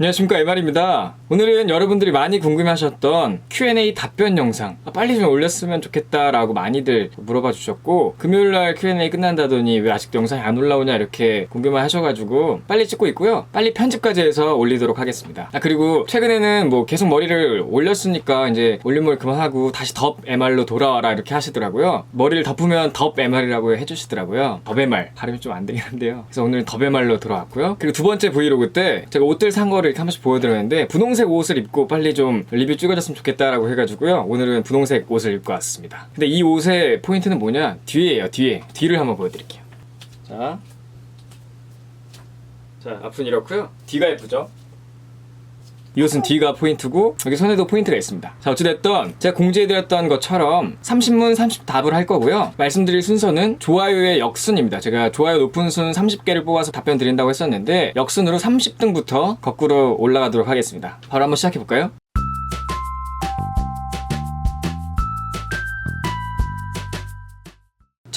안녕하십니까 에말입니다. 오늘은 여러분들이 많이 궁금해하셨던 Q&A 답변 영상 아, 빨리 좀 올렸으면 좋겠다라고 많이들 물어봐 주셨고 금요일날 Q&A 끝난다더니 왜 아직도 영상이 안 올라오냐 이렇게 궁금해 하셔가지고 빨리 찍고 있고요. 빨리 편집까지 해서 올리도록 하겠습니다. 아 그리고 최근에는 뭐 계속 머리를 올렸으니까 이제 올림머리 그만하고 다시 덥 MR로 돌아와라 이렇게 하시더라고요. 머리를 덮으면 덥 MR이라고 해주시더라고요. 덥 MR 발음이 좀 안 되긴 한데요. 그래서 오늘 덥 MR로 돌아왔고요. 그리고 두 번째 브이로그 때 제가 옷들 산 거를 이렇게 한 번씩 보여드렸는데 분홍색 옷을 입고 빨리 좀 리뷰 찍어줬으면 좋겠다라고 해가지고요. 오늘은 분홍색 옷을 입고 왔습니다. 근데 이 옷의 포인트는 뭐냐? 뒤에요, 뒤에. 뒤를 한번 보여드릴게요. 자. 자, 앞은 이렇고요. 뒤가 예쁘죠? 이 옷은 D가 포인트고 여기 손에도 포인트가 있습니다. 자 어찌됐든 제가 공지해드렸던 것처럼 30문 30답을 할 거고요. 말씀드릴 순서는 좋아요의 역순입니다. 제가 좋아요 높은 순 30개를 뽑아서 답변 드린다고 했었는데 역순으로 30등부터 거꾸로 올라가도록 하겠습니다. 바로 한번 시작해볼까요?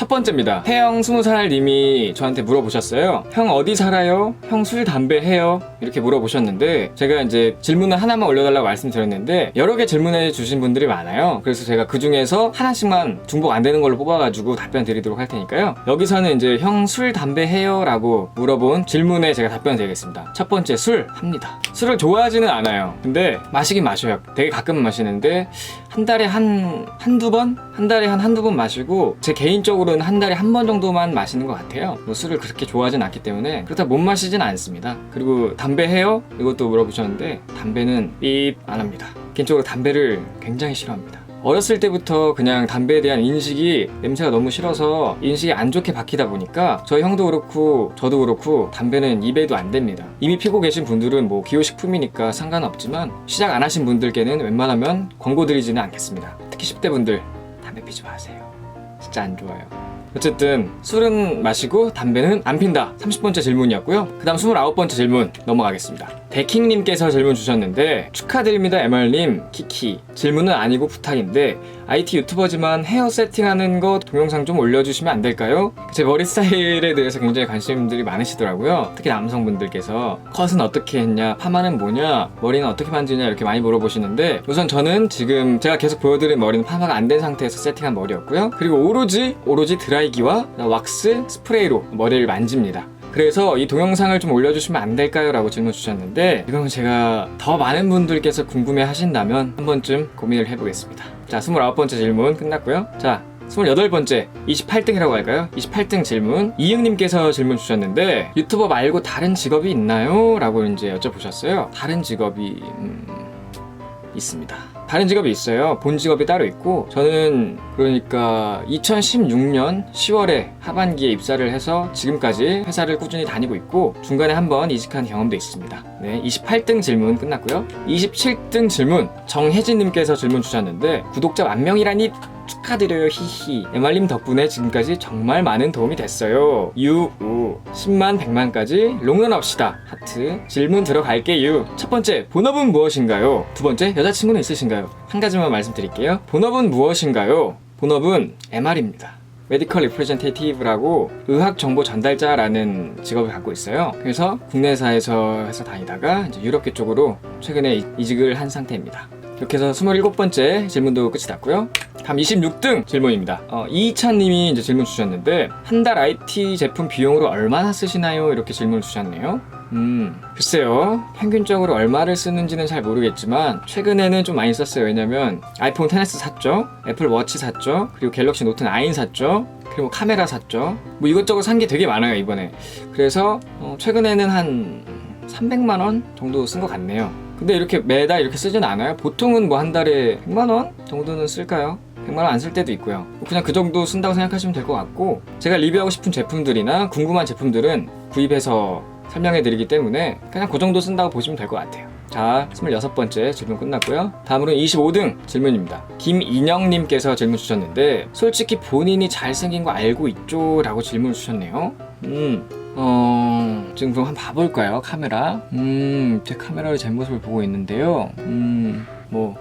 첫 번째입니다. 태영 20살 님이 저한테 물어보셨어요. 형 어디 살아요? 형 술, 담배 해요? 이렇게 물어보셨는데 제가 이제 질문을 하나만 올려달라고 말씀드렸는데 여러 개 질문해 주신 분들이 많아요. 그래서 제가 그 중에서 하나씩만 중복 안 되는 걸로 뽑아가지고 답변 드리도록 할 테니까요. 여기서는 이제 형 술, 담배 해요? 라고 물어본 질문에 제가 답변 드리겠습니다. 첫 번째 술 합니다. 술을 좋아하지는 않아요. 근데 마시긴 마셔요. 되게 가끔 마시는데 한 달에 한, 한두 번? 한 달에 한 한두 번 마시고, 제 개인적으로 는한 달에 한 번 정도만 마시는 것 같아요. 뭐 술을 그렇게 좋아하진 않기 때문에, 그렇다 못 마시진 않습니다. 그리고 담배 해요? 이것도 물어보셨는데, 담배는 삐안 합니다. 개인적으로 담배를 굉장히 싫어합니다. 어렸을 때부터 그냥 담배에 대한 인식이 냄새가 너무 싫어서 인식이 안 좋게 박히다 보니까 저희 형도 그렇고 저도 그렇고 담배는 입에도 안 됩니다. 이미 피고 계신 분들은 뭐 기호식품이니까 상관없지만 시작 안 하신 분들께는 웬만하면 권고 드리지는 않겠습니다. 특히 10대 분들 담배 피지 마세요. 진짜 안 좋아요. 어쨌든 술은 마시고 담배는 안 핀다. 30번째 질문이었고요. 그 다음 29번째 질문 넘어가겠습니다. 데킹님께서 질문 주셨는데 축하드립니다 MR님 키키 질문은 아니고 부탁인데 IT 유튜버지만 헤어 세팅하는 거 동영상 좀 올려주시면 안 될까요? 제 머리 스타일에 대해서 굉장히 관심들이 많으시더라고요. 특히 남성분들께서 컷은 어떻게 했냐, 파마는 뭐냐, 머리는 어떻게 만지냐 이렇게 많이 물어보시는데 우선 저는 지금 제가 계속 보여드린 머리는 파마가 안 된 상태에서 세팅한 머리였고요. 그리고 오로지 오로지 드라이기와 왁스 스프레이로 머리를 만집니다. 그래서 이 동영상을 좀 올려주시면 안 될까요? 라고 질문 주셨는데 이건 제가 더 많은 분들께서 궁금해 하신다면 한 번쯤 고민을 해보겠습니다. 자, 29번째 질문 끝났고요. 자, 28번째 28등이라고 할까요? 28등 질문 이응님께서 질문 주셨는데 유튜버 말고 다른 직업이 있나요? 라고 이제 여쭤보셨어요. 다른 직업이 음, 있습니다. 다른 직업이 있어요. 본 직업이 따로 있고 저는 그러니까 2016년 10월에 하반기에 입사를 해서 지금까지 회사를 꾸준히 다니고 있고 중간에 한번 이직한 경험도 있습니다. 네, 28등 질문 끝났고요. 27등 질문 정혜진님께서 질문 주셨는데 구독자 만 명이라니 축하드려요 히히 에말님 덕분에 지금까지 정말 많은 도움이 됐어요 유우 10만 100만까지 롱런 합시다 하트 질문 들어갈게요 첫 번째 본업은 무엇인가요? 두 번째 여자친구는 있으신가요? 한 가지만 말씀드릴게요 본업은 무엇인가요? 본업은 MR입니다 메디컬 리프레젠테이티브라고 의학 정보 전달자라는 직업을 갖고 있어요. 그래서 국내사에서 회사 다니다가 이제 유럽계 쪽으로 최근에 이- 이직을 한 상태입니다. 이렇게 해서 27번째 질문도 끝이 났고요. 다음 26등 질문입니다. 어, 이희찬님이 이제 질문 주셨는데 한 달 IT 제품 비용으로 얼마나 쓰시나요? 이렇게 질문을 주셨네요. 음, 글쎄요. 평균적으로 얼마를 쓰는지는 잘 모르겠지만 최근에는 좀 많이 썼어요. 왜냐면 아이폰 10s 샀죠. 애플 워치 샀죠. 그리고 갤럭시 노트 9 샀죠. 그리고 카메라 샀죠. 뭐 이것저것 산 게 되게 많아요, 이번에. 그래서 어, 최근에는 한 300만 원 정도 쓴 것 같네요. 근데 이렇게 매달 이렇게 쓰진 않아요. 보통은 뭐 한 달에 100만 원 정도는 쓸까요? 100만 원 안 쓸 때도 있고요. 그냥 그 정도 쓴다고 생각하시면 될 것 같고 제가 리뷰하고 싶은 제품들이나 궁금한 제품들은 구입해서 설명해 드리기 때문에 그냥 그 정도 쓴다고 보시면 될 것 같아요. 자, 26번째 질문 끝났고요. 다음으로 25등 질문입니다. 김인영님께서 질문 주셨는데, 솔직히 본인이 잘생긴 거 알고 있죠? 라고 질문 주셨네요. 음, 어, 지금 그럼 한번 봐볼까요? 카메라. 음, 제 카메라로 제 모습을 보고 있는데요. 음, 뭐,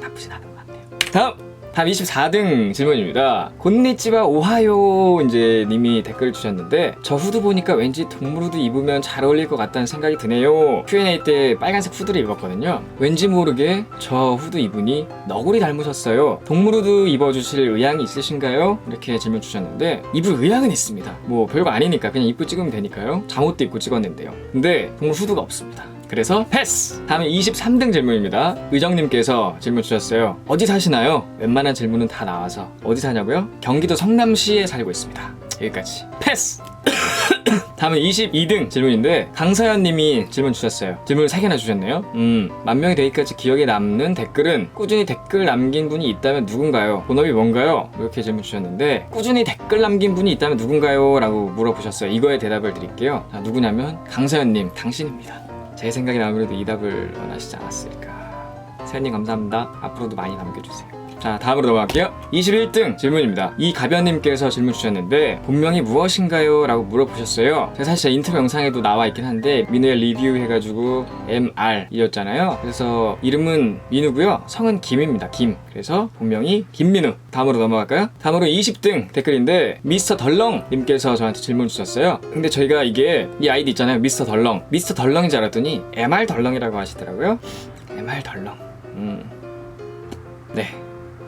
나쁘진 않은 것 같아요. 다음! 다음 24등 질문입니다. 곤니찌와 오하요 이제 님이 댓글을 주셨는데 저 후드 보니까 왠지 동물 후드 입으면 잘 어울릴 것 같다는 생각이 드네요. Q&A 때 빨간색 후드를 입었거든요. 왠지 모르게 저 후드 입으니 너구리 닮으셨어요. 동물 후드 입어주실 의향이 있으신가요? 이렇게 질문 주셨는데 입을 의향은 있습니다. 뭐 별거 아니니까 그냥 입고 찍으면 되니까요. 잠옷도 입고 찍었는데요. 근데 동물 후드가 없습니다. 그래서 패스! 다음에 23등 질문입니다. 의정님께서 질문 주셨어요. 어디 사시나요? 웬만한 질문은 다 나와서. 어디 사냐고요? 경기도 성남시에 살고 있습니다. 여기까지. 패스! 다음은 22등 질문인데 강서연 님이 질문 주셨어요. 질문을 3개나 주셨네요. 음, 만 명이 되기까지 기억에 남는 댓글은 꾸준히 댓글 남긴 분이 있다면 누군가요? 본업이 뭔가요? 이렇게 질문 주셨는데 꾸준히 댓글 남긴 분이 있다면 누군가요? 라고 물어보셨어요. 이거에 대답을 드릴게요. 자, 누구냐면 강서연 님 당신입니다. 제 생각엔 아무래도 이 답을 원하시지 않았을까. 서연님 감사합니다. 앞으로도 많이 남겨주세요. 자, 다음으로 넘어갈게요. 21등 질문입니다. 이 가변님께서 질문 주셨는데, 본명이 무엇인가요? 라고 물어보셨어요. 제가 사실 제 인터뷰 영상에도 나와 있긴 한데, 민우의 리뷰 해가지고, MR이었잖아요. 그래서 이름은 민우고요 성은 김입니다. 김. 그래서 본명이 김민우. 다음으로 넘어갈까요? 다음으로 20등 댓글인데, 미스터 덜렁님께서 저한테 질문 주셨어요. 근데 저희가 이게, 이 아이디 있잖아요. 미스터 덜렁. 미스터 덜렁인 줄 알았더니, MR 덜렁이라고 하시더라고요. MR 덜렁. 음. 네.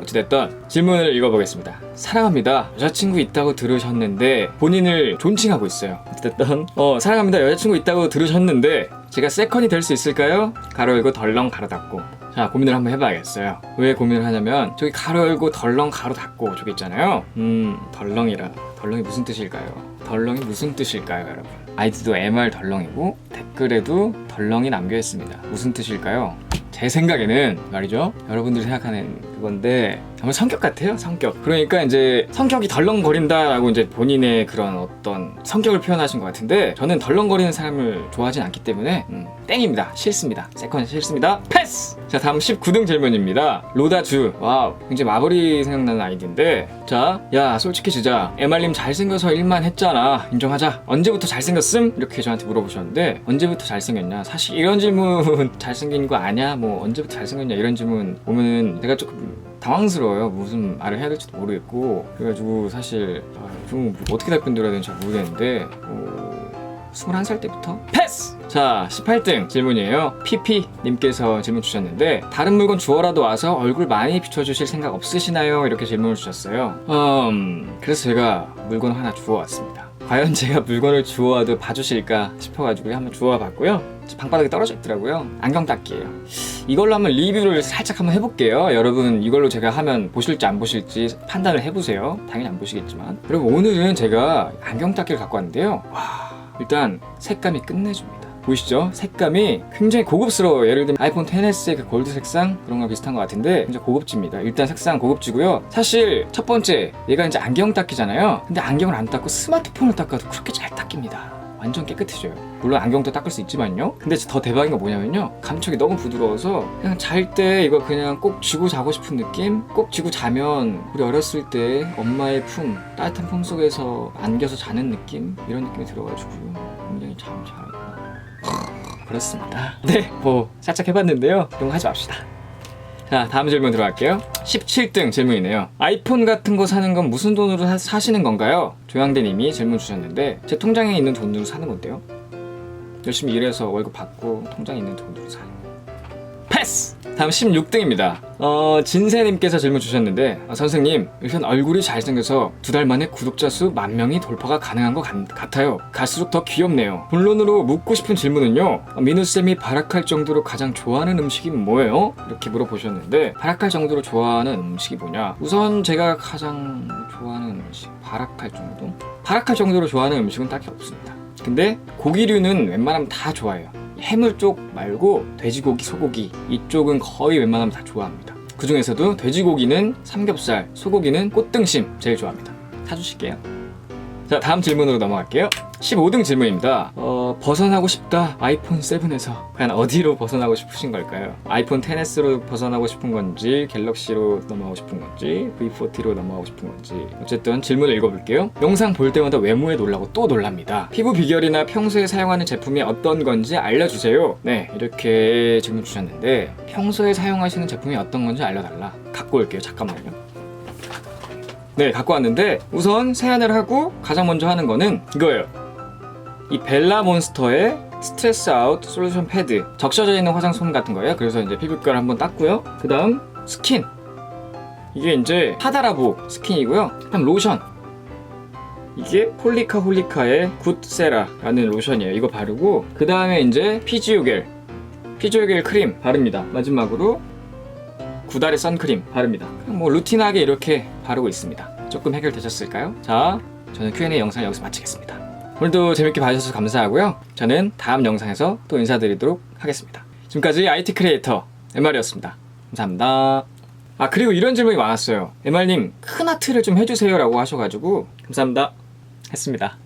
어찌됐든 질문을 읽어보겠습니다. 사랑합니다. 여자친구 있다고 들으셨는데 본인을 존칭하고 있어요. 어찌됐든 어 사랑합니다. 여자친구 있다고 들으셨는데 제가 세컨이 될 수 있을까요? 가로 열고 덜렁 가로 닫고 자 고민을 한번 해봐야겠어요. 왜 고민을 하냐면 저기 가로 열고 덜렁 가로 닫고 저기 있잖아요. 음 덜렁이라 덜렁이 무슨 뜻일까요? 덜렁이 무슨 뜻일까요, 여러분? 아이디도 MR 덜렁이고 댓글에도 덜렁이 남겨 있습니다. 무슨 뜻일까요? 제 생각에는 말이죠. 여러분들이 생각하는 그건데 정말 성격 같아요. 성격. 그러니까 이제 성격이 덜렁거린다라고 이제 본인의 그런 어떤 성격을 표현하신 것 같은데 저는 덜렁거리는 사람을 좋아하진 않기 때문에 음, 땡입니다. 싫습니다. 세컨 싫습니다. 패스. 자 다음 19등 질문입니다. 로다주. 와우. 굉장히 마블이 생각나는 아이디인데 자, 야 솔직히 주자. MR님 잘생겨서 일만 했잖아. 인정하자. 언제부터 잘생겼음? 이렇게 저한테 물어보셨는데 언제부터 잘생겼냐? 사실 이런 질문 잘생긴 거 아냐? 뭐 언제부터 잘생겼냐 이런 질문 오면은 제가 조금 당황스러워요. 무슨 말을 해야 될지도 모르겠고. 그래가지고 사실 아, 좀 어떻게 답변드려야 되는지 잘 모르겠는데 어, 21살 때부터? 패스! 자 18등 질문이에요. PP님께서 질문 주셨는데 다른 물건 주워라도 와서 얼굴 많이 비춰주실 생각 없으시나요? 이렇게 질문을 주셨어요. 음 그래서 제가 물건 하나 주워왔습니다 과연 제가 물건을 주워와도 봐주실까? 싶어가지고 한번 주워봤고요. 방바닥에 떨어져 있더라고요. 안경 닦기예요 이걸로 한번 리뷰를 살짝 한번 해볼게요. 여러분 이걸로 제가 하면 보실지 안 보실지 판단을 해보세요. 당연히 안 보시겠지만. 여러분 오늘은 제가 안경 닦기를 갖고 왔는데요. 와 일단 색감이 끝내줍니다. 보이시죠? 색감이 굉장히 고급스러워요. 예를 들면 아이폰 10s의 그 골드 색상 그런 거 비슷한 것 같은데 굉장히 고급집니다. 일단 색상 고급지고요. 사실 첫 번째 얘가 이제 안경 닦기잖아요. 근데 안경을 안 닦고 스마트폰을 닦아도 그렇게 잘 닦입니다. 완전 깨끗해져요. 물론 안경도 닦을 수 있지만요. 근데 더 대박인 거 뭐냐면요. 감촉이 너무 부드러워서 그냥 잘 때 이거 그냥 꼭 쥐고 자고 싶은 느낌? 꼭 쥐고 자면 우리 어렸을 때 엄마의 품, 따뜻한 품 속에서 안겨서 자는 느낌? 이런 느낌이 들어가지고 굉장히 참 잘. 그렇습니다. 네, 뭐 살짝 해봤는데요. 이런 거 하지 맙시다. 자, 다음 질문 들어갈게요. 17등 질문이네요. 아이폰 같은 거 사는 건 무슨 돈으로 사, 사시는 건가요? 조양대님이 질문 주셨는데 제 통장에 있는 돈으로 사는 건데요. 열심히 일해서 월급 받고 통장에 있는 돈으로 거 예요. 패스! 다음 16등입니다. 어, 진세님께서 질문 주셨는데 아, 선생님 일단 얼굴이 잘생겨서 두 달 만에 구독자 수 만 명이 돌파가 가능한 것 같, 아요 갈수록 더 귀엽네요. 본론으로 묻고 싶은 질문은요. 어, 민우쌤이 발악할 정도로 가장 좋아하는 음식이 뭐예요? 이렇게 물어보셨는데 발악할 정도로 좋아하는 음식이 뭐냐? 우선 제가 가장 좋아하는 음식 발악할 정도? 발악할 정도로 좋아하는 음식은 딱히 없습니다. 근데 고기류는 웬만하면 다 좋아해요. 해물 쪽 말고 돼지고기, 소고기 이쪽은 거의 웬만하면 다 좋아합니다. 그 중에서도 돼지고기는 삼겹살, 소고기는 꽃등심 제일 좋아합니다. 사주실게요. 자 다음 질문으로 넘어갈게요. 15등 질문입니다. 어, 벗어나고 싶다 아이폰 7에서 과연 어디로 벗어나고 싶으신 걸까요? 아이폰 10s로 벗어나고 싶은 건지 갤럭시로 넘어가고 싶은 건지 V40로 넘어가고 싶은 건지 어쨌든 질문을 읽어볼게요. 영상 볼 때마다 외모에 놀라고 또 놀랍니다. 피부 비결이나 평소에 사용하는 제품이 어떤 건지 알려주세요. 네 이렇게 질문 주셨는데 평소에 사용하시는 제품이 어떤 건지 알려달라. 갖고 올게요. 잠깐만요. 네, 갖고 왔는데 우선 세안을 하고 가장 먼저 하는 거는 이거예요. 이 벨라 몬스터의 스트레스 아웃 솔루션 패드 적셔져 있는 화장솜 같은 거예요. 그래서 이제 피부결 한번 닦고요. 그 다음 스킨 이게 이제 하다라보 스킨이고요. 그다음 로션 이게 홀리카 홀리카의 굿세라라는 로션이에요. 이거 바르고 그 다음에 이제 피지오겔 피지오겔 크림 바릅니다. 마지막으로 구달의 선크림 바릅니다. 뭐 루틴하게 이렇게 바르고 있습니다. 조금 해결되셨을까요? 자, 저는 Q&A 영상 여기서 마치겠습니다. 오늘도 재밌게 봐주셔서 감사하고요. 저는 다음 영상에서 또 인사드리도록 하겠습니다. 지금까지 IT 크리에이터 MR이었습니다. 감사합니다. 아 그리고 이런 질문이 많았어요. MR님 큰 하트를 좀 해주세요라고 하셔가지고 감사합니다. 했습니다.